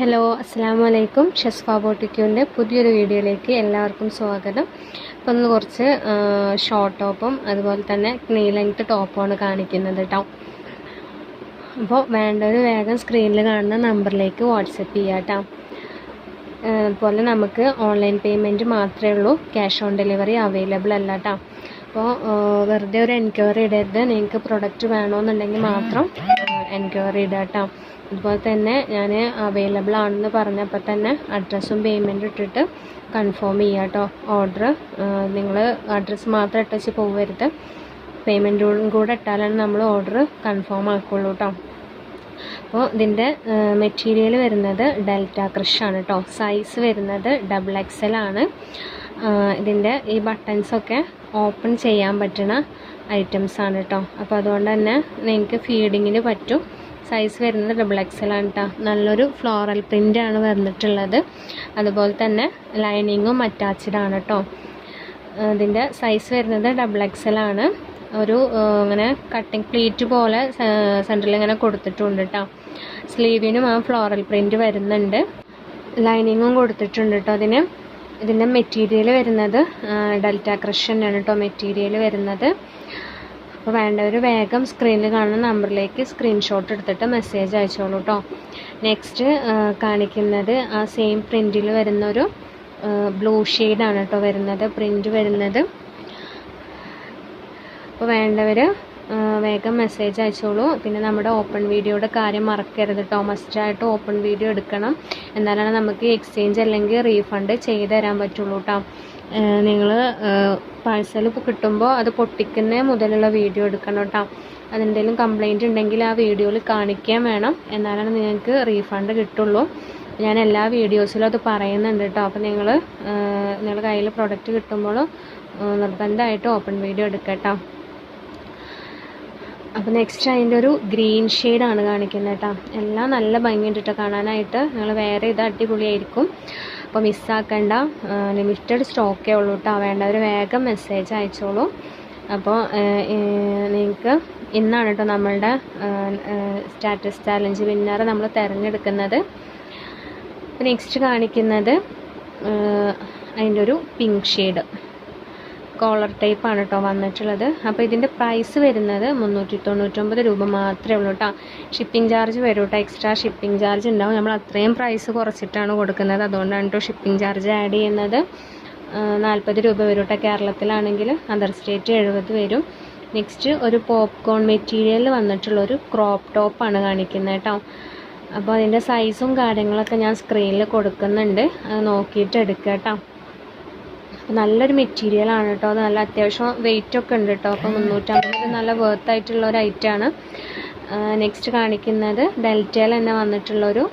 Hello അസ്സാം വലൈക്കും ഷെസ്ഫ ബോട്ടിക്യൂന്റെ പുതിയൊരു വീഡിയോയിലേക്ക് എല്ലാവർക്കും സ്വാഗതം. അപ്പോൾ ഒന്ന് കുറച്ച് ഷോർട്ട് ടോപ്പും അതുപോലെ തന്നെ നീ ലെങ്ത് ടോപ്പുമാണ് കാണിക്കുന്നത് കേട്ടോ അപ്പോൾ വേണ്ടവർ വേഗം സ്ക്രീനിൽ കാണുന്ന നമ്പറിലേക്ക് വാട്സപ്പ് ചെയ്യാം കേട്ടോ അതുപോലെ നമുക്ക് ഓൺലൈൻ പേയ്മെന്റ് മാത്രമേ ഉള്ളൂ. ക്യാഷ് ഓൺ ഡെലിവറി അവൈലബിൾ അല്ല കേട്ടോ അപ്പോൾ വെറുതെ ഒരു എൻക്വയറി ഇടരുത്. നിങ്ങൾക്ക് പ്രൊഡക്റ്റ് വേണമെന്നുണ്ടെങ്കിൽ മാത്രം എൻക്വയറി ഇടുക കേട്ടോ അതുപോലെ തന്നെ ഞാൻ അവൈലബിൾ ആണെന്ന് പറഞ്ഞപ്പോൾ തന്നെ അഡ്രസ്സും പേയ്മെന്റും ഇട്ടിട്ട് കൺഫേം ചെയ്യുക കേട്ടോ ഓർഡർ നിങ്ങൾ അഡ്രസ്സ് മാത്രം ഇട്ടച്ച് പോകരുത് പേയ്മെന്റും കൂടെ ഇട്ടാലാണ് നമ്മൾ ഓർഡർ കൺഫേം ആക്കുള്ളൂ കേട്ടോ അപ്പോൾ ഇതിന്റെ മെറ്റീരിയൽ വരുന്നത് ഡെൽറ്റ ക്രഷാണ് കേട്ടോ സൈസ് വരുന്നത് ഡബിൾ എക്സൽ ആണ്. ഇതിന്റെ ഈ ബട്ടൺസൊക്കെ ഓപ്പൺ ചെയ്യാൻ പറ്റുന്ന ഐറ്റംസ് ആണ് കേട്ടോ അപ്പോൾ അതുകൊണ്ട് തന്നെ നിങ്ങൾക്ക് ഫീഡിങ്ങിന് പറ്റും. സൈസ് വരുന്നത് ഡബിൾ എക്സൽ ആണ് കേട്ടോ നല്ലൊരു ഫ്ലോറൽ പ്രിന്റ് ആണ് വന്നിട്ടുള്ളത്. അതുപോലെ തന്നെ ലൈനിങ്ങും അറ്റാച്ച്ഡ് ആണ് കേട്ടോ ഇതിന്റെ സൈസ് വരുന്നത് ഡബിൾ എക്സൽ ആണ്. ഒരു ഇങ്ങനെ കട്ടിങ് പ്ലീറ്റ് പോലെ സെന്ററിൽ ഇങ്ങനെ കൊടുത്തിട്ടുണ്ട് കേട്ടോ സ്ലീവിനും ആ ഫ്ലോറൽ പ്രിന്റ് വരുന്നുണ്ട്. ലൈനിങ്ങും കൊടുത്തിട്ടുണ്ട് കേട്ടോ അതിന്. ഇതിന്റെ മെറ്റീരിയൽ വരുന്നത് ഡെൽറ്റ ക്രഷൻ തന്നെയാണ് കേട്ടോ മെറ്റീരിയൽ വരുന്നത്. അപ്പോൾ വേണ്ടവർ വേഗം സ്ക്രീനിൽ കാണുന്ന നമ്പറിലേക്ക് സ്ക്രീൻഷോട്ട് എടുത്തിട്ട് മെസ്സേജ് അയച്ചോളൂ കേട്ടോ നെക്സ്റ്റ് കാണിക്കുന്നത് ആ സെയിം പ്രിന്റിൽ വരുന്നൊരു ബ്ലൂ ഷെയ്ഡാണ് കേട്ടോ വരുന്നത് പ്രിന്റ് വരുന്നത്. അപ്പോൾ വേണ്ടവർ വേഗം മെസ്സേജ് അയച്ചോളൂ. പിന്നെ നമ്മുടെ ഓപ്പൺ വീഡിയോയുടെ കാര്യം മറക്കരുത് കേട്ടോ മസ്റ്റായിട്ട് ഓപ്പൺ വീഡിയോ എടുക്കണം. എന്നാലാണ് നമുക്ക് എക്സ്ചേഞ്ച് അല്ലെങ്കിൽ റീഫണ്ട് ചെയ്ത് തരാൻ പറ്റുള്ളൂ കേട്ടോ നിങ്ങൾ പാഴ്സൽ കിട്ടുമ്പോൾ അത് പൊട്ടിക്കുന്ന മുതലുള്ള വീഡിയോ എടുക്കണം കേട്ടോ അതെന്തെങ്കിലും കംപ്ലൈന്റ് ഉണ്ടെങ്കിൽ ആ വീഡിയോയിൽ കാണിക്കാൻ വേണം. എന്നാലാണ് നിങ്ങൾക്ക് റീഫണ്ട് കിട്ടുള്ളൂ. ഞാൻ എല്ലാ വീഡിയോസിലും അത് പറയുന്നുണ്ട് കേട്ടോ അപ്പോൾ നിങ്ങൾ നിങ്ങളുടെ കയ്യിൽ പ്രൊഡക്റ്റ് കിട്ടുമ്പോൾ നിർബന്ധമായിട്ട് ഓപ്പൺ വീഡിയോ എടുക്കട്ടോ അപ്പോൾ നെക്സ്റ്റ് അതിന്റെ ഒരു ഗ്രീൻ ഷെയ്ഡാണ് കാണിക്കുന്നത് കേട്ടോ എല്ലാം നല്ല ഭംഗിയുണ്ട് കേട്ടോ കാണാനായിട്ട്. നിങ്ങൾ വേറെ ഇത് അടിപൊളിയായിരിക്കും. അപ്പോൾ മിസ്സാക്കണ്ട ലിമിറ്റഡ് സ്റ്റോക്കേ ഉള്ളൂ കേട്ടോ വേണ്ടവർ വേഗം മെസ്സേജ് അയച്ചോളൂ. അപ്പോൾ നിങ്ങൾക്ക് ഇന്നാണ് കേട്ടോ നമ്മളുടെ സ്റ്റാറ്റസ് ചാലഞ്ച് വിന്നറെ നമ്മൾ തിരഞ്ഞെടുക്കുന്നത്. നെക്സ്റ്റ് കാണിക്കുന്നത് അതിന്റെ ഒരു പിങ്ക് ഷെയ്ഡ് കോളർ ടൈപ്പാണ് കേട്ടോ വന്നിട്ടുള്ളത്. അപ്പോൾ ഇതിന്റെ പ്രൈസ് വരുന്നത് മുന്നൂറ്റി തൊണ്ണൂറ്റൊമ്പത് രൂപ മാത്രമേ ഉള്ളൂ കേട്ടോ ഷിപ്പിംഗ് ചാർജ് വരും കേട്ടോ എക്സ്ട്രാ ഷിപ്പിംഗ് ചാർജ് ഉണ്ടാവും. നമ്മൾ അത്രയും പ്രൈസ് കുറച്ചിട്ടാണ് കൊടുക്കുന്നത്. അതുകൊണ്ടാണ് കേട്ടോ ഷിപ്പിംഗ് ചാർജ് ആഡ് ചെയ്യുന്നത്. നാൽപ്പത് രൂപ വരും കേട്ടോ കേരളത്തിലാണെങ്കിൽ. അതർ സ്റ്റേറ്റ് എഴുപത് വരും. നെക്സ്റ്റ് ഒരു പോപ്കോൺ മെറ്റീരിയൽ വന്നിട്ടുള്ള ഒരു ക്രോപ്പ് ടോപ്പാണ് കാണിക്കുന്നത് കേട്ടോ അപ്പോൾ അതിന്റെ സൈസും കാര്യങ്ങളൊക്കെ ഞാൻ സ്ക്രീനിൽ കൊടുക്കുന്നുണ്ട്. നോക്കിയിട്ട് എടുക്കാം കേട്ടോ നല്ലൊരു മെറ്റീരിയലാണ് കേട്ടോ അത് നല്ല അത്യാവശ്യം വെയിറ്റ് ഒക്കെ ഉണ്ട് കേട്ടോ അപ്പോൾ മുന്നൂറ്റമ്പത് നല്ല വേർത്ത് ആയിട്ടുള്ള ഒരു ഐറ്റമാണ് നെക്സ്റ്റ് കാണിക്കുന്നത് ഡെൽറ്റയിൽ തന്നെ വന്നിട്ടുള്ളൊരു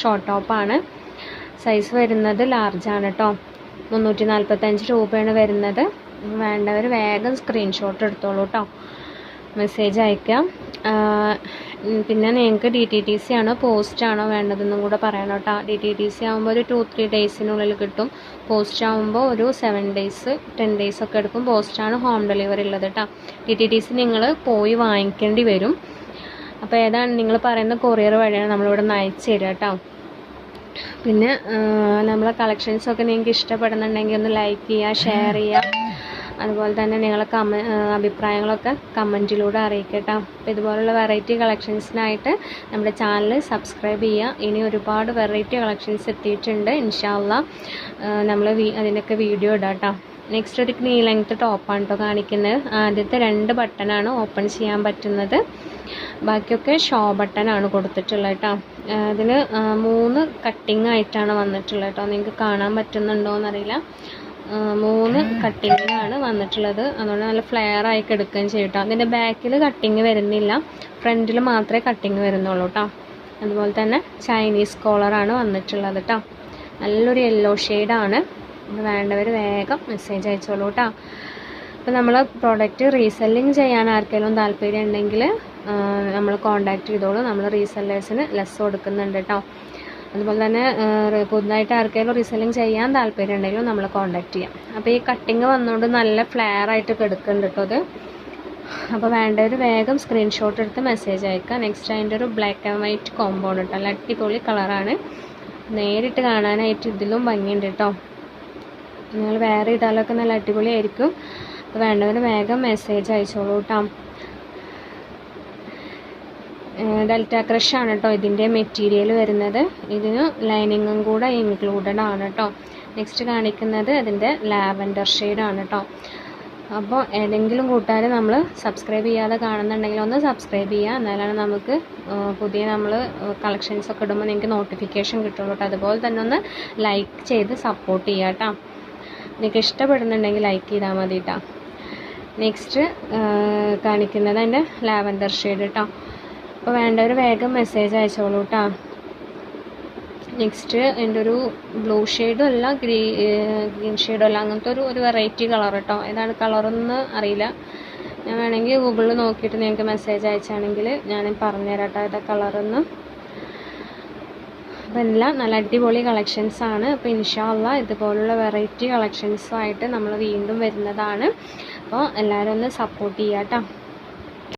ഷോർട്ട് ടോപ്പാണ് സൈസ് വരുന്നത് ലാർജാണ് കേട്ടോ മുന്നൂറ്റി നാൽപ്പത്തഞ്ച് രൂപയാണ് വരുന്നത്. വേണ്ടവർ വേഗം സ്ക്രീൻഷോട്ട് എടുത്തോളൂ കേട്ടോ മെസ്സേജ് അയക്കാം. പിന്നെ നിങ്ങൾക്ക് ഡി ടി ടി സി ആണോ പോസ്റ്റ് ആണോ വേണ്ടതെന്നും കൂടെ പറയണം കേട്ടോ. ഡി ടി ടി സി ആകുമ്പോൾ ഒരു ടു ത്രീ ഡേയ്സിനുള്ളിൽ കിട്ടും. പോസ്റ്റ് ആകുമ്പോൾ ഒരു സെവൻ ഡേയ്സ് ടെൻ ഡേയ്സ് ഒക്കെ എടുക്കും. പോസ്റ്റാണ് ഹോം ഡെലിവറി ഉള്ളത് കേട്ടോ. ഡി ടി ടി സി നിങ്ങൾ പോയി വാങ്ങിക്കേണ്ടി വരും. അപ്പോൾ ഏതാണ് നിങ്ങൾ പറയുന്ന കൊറിയർ വഴിയാണ് നമ്മളിവിടെ നിന്ന് അയച്ചു തരിക കേട്ടോ. പിന്നെ നമ്മളെ കളക്ഷൻസൊക്കെ നിങ്ങൾക്ക് ഇഷ്ടപ്പെടുന്നുണ്ടെങ്കിൽ ഒന്ന് ലൈക്ക് ചെയ്യുക ഷെയർ ചെയ്യുക. അതുപോലെ തന്നെ നിങ്ങളെ കമ അഭിപ്രായങ്ങളൊക്കെ കമന്റിലൂടെ അറിയിക്കട്ടോ. അപ്പോൾ ഇതുപോലുള്ള വെറൈറ്റി കളക്ഷൻസിനായിട്ട് നമ്മുടെ ചാനൽ സബ്സ്ക്രൈബ് ചെയ്യുക. ഇനി ഒരുപാട് വെറൈറ്റി കളക്ഷൻസ് എത്തിയിട്ടുണ്ട് ഇൻഷാല്ല നമ്മൾ അതിന്റെയൊക്കെ വീഡിയോ ഇടാം കേട്ടോ നെക്സ്റ്റ് ഒരു നീ ലെങ്ത് ടോപ്പാണ് കേട്ടോ കാണിക്കുന്നത്. ആദ്യത്തെ രണ്ട് ബട്ടണാണ് ഓപ്പൺ ചെയ്യാൻ പറ്റുന്നത്. ബാക്കിയൊക്കെ ഷോ ബട്ടണാണ് കൊടുത്തിട്ടുള്ളത് കേട്ടോ ഇതിന് മൂന്ന് കട്ടിങ് ആയിട്ടാണ് വന്നിട്ടുള്ളത് കേട്ടോ നിങ്ങൾക്ക് കാണാൻ പറ്റുന്നുണ്ടോ എന്നറിയില്ല മൂന്ന് കട്ടിങ്ങിലാണ് വന്നിട്ടുള്ളത്. അതുകൊണ്ട് നല്ല ഫ്ലെയർ ആയി എടുക്കുകയും ചെയ്യും കേട്ടോ അതിന്റെ ബാക്കിൽ കട്ടിങ് വരുന്നില്ല. ഫ്രണ്ടിൽ മാത്രമേ കട്ടിങ് വരുന്നുള്ളൂ കേട്ടോ അതുപോലെ തന്നെ ചൈനീസ് കോളറാണ് വന്നിട്ടുള്ളത് കേട്ടോ നല്ലൊരു യെല്ലോ ഷെയ്ഡാണ് വേണ്ടവർ വേഗം മെസ്സേജ് അയച്ചോളൂ കേട്ടോ അപ്പോൾ നമ്മൾ പ്രോഡക്റ്റ് റീസെല്ലിങ് ചെയ്യാൻ ആർക്കെങ്കിലും താല്പര്യം ഉണ്ടെങ്കിൽ നമ്മൾ കോൺടാക്ട് ചെയ്തോളൂ. നമ്മൾ റീസെല്ലേഴ്സിന് ലെസ് കൊടുക്കുന്നുണ്ട് കേട്ടോ അതുപോലെ തന്നെ പുതുതായിട്ട് ആർക്കെങ്കിലും റീസെല്ലിംഗ് ചെയ്യാൻ താല്പര്യം ഉണ്ടെങ്കിലും നമ്മൾ കോൺടാക്ട് ചെയ്യാം. അപ്പോൾ ഈ കട്ടിങ് വന്നുകൊണ്ട് നല്ല ഫ്ലെയർ ആയിട്ട് കിടക്കുന്നുണ്ട് കേട്ടോ അത്. അപ്പോൾ വേണ്ടവർ വേഗം സ്ക്രീൻഷോട്ട് എടുത്ത് മെസ്സേജ് അയക്കുക നെക്സ്റ്റ് അതിന്റെ ഒരു ബ്ലാക്ക് ആൻഡ് വൈറ്റ് കോമ്പൗണ്ട് കേട്ടോ നല്ല അടിപൊളി കളറാണ് നേരിട്ട് കാണാനായിട്ട് ഇതിലും ഭംഗിയുണ്ട് കേട്ടോ നിങ്ങൾ വേറെ ഇടാലൊക്കെ നല്ല അടിപൊളിയായിരിക്കും. അപ്പോൾ വേണ്ടവർ വേഗം മെസ്സേജ് അയച്ചോളൂ കേട്ടോ ഡെൽറ്റ ക്രഷ് ആണ് കേട്ടോ ഇതിന്റെ മെറ്റീരിയൽ വരുന്നത്. ഇതിന് ലൈനിങ്ങും കൂടെ ഇൻക്ലൂഡഡ് ആണ് കേട്ടോ നെക്സ്റ്റ് കാണിക്കുന്നത് അതിന്റെ ലാവൻഡർ ആണ് കേട്ടോ അപ്പോൾ ഏതെങ്കിലും കൂട്ടുകാർ നമ്മൾ സബ്സ്ക്രൈബ് ചെയ്യാതെ കാണുന്നുണ്ടെങ്കിൽ ഒന്ന് സബ്സ്ക്രൈബ് ചെയ്യുക. എന്നാലാണ് നമുക്ക് പുതിയ നമ്മൾ കളക്ഷൻസ് ഒക്കെ ഇടുമ്പോൾ നിങ്ങൾക്ക് നോട്ടിഫിക്കേഷൻ കിട്ടുള്ളൂ കേട്ടോ അതുപോലെ തന്നെ ഒന്ന് ലൈക്ക് ചെയ്ത് സപ്പോർട്ട് ചെയ്യുക കേട്ടോ നിങ്ങൾക്ക് ഇഷ്ടപ്പെടുന്നുണ്ടെങ്കിൽ ലൈക്ക് ചെയ്താൽ മതി കേട്ടോ നെക്സ്റ്റ് കാണിക്കുന്നത് എന്റെ ലാവൻഡർ ഷെയ്ഡ് കേട്ടോ അപ്പോൾ വേണ്ടവർ വേഗം മെസ്സേജ് അയച്ചോളൂ കേട്ടോ നെക്സ്റ്റ് എന്റെ ഒരു ബ്ലൂ ഷെയ്ഡും അല്ല ഗ്രീ ഗ്രീൻ ഷെയ്ഡും അല്ല അങ്ങനത്തെ ഒരു ഒരു വെറൈറ്റി കളർ കേട്ടോ ഏതാണ് കളറൊന്നും അറിയില്ല. ഞാൻ വേണമെങ്കിൽ ഗൂഗിളിൽ നോക്കിയിട്ട് നിങ്ങൾക്ക് മെസ്സേജ് അയച്ചാണെങ്കിൽ ഞാൻ പറഞ്ഞുതരാം കേട്ടോ ഏതാ കളറൊന്ന് അപ്പോൾ എല്ലാം നല്ല അടിപൊളി കളക്ഷൻസ് ആണ്. അപ്പോൾ ഇൻഷാല്ല ഇതുപോലുള്ള വെറൈറ്റി കളക്ഷൻസുമായിട്ട് നമ്മൾ വീണ്ടും വരുന്നതാണ്. അപ്പോൾ എല്ലാവരും ഒന്ന് സപ്പോർട്ട് ചെയ്യാം കേട്ടോ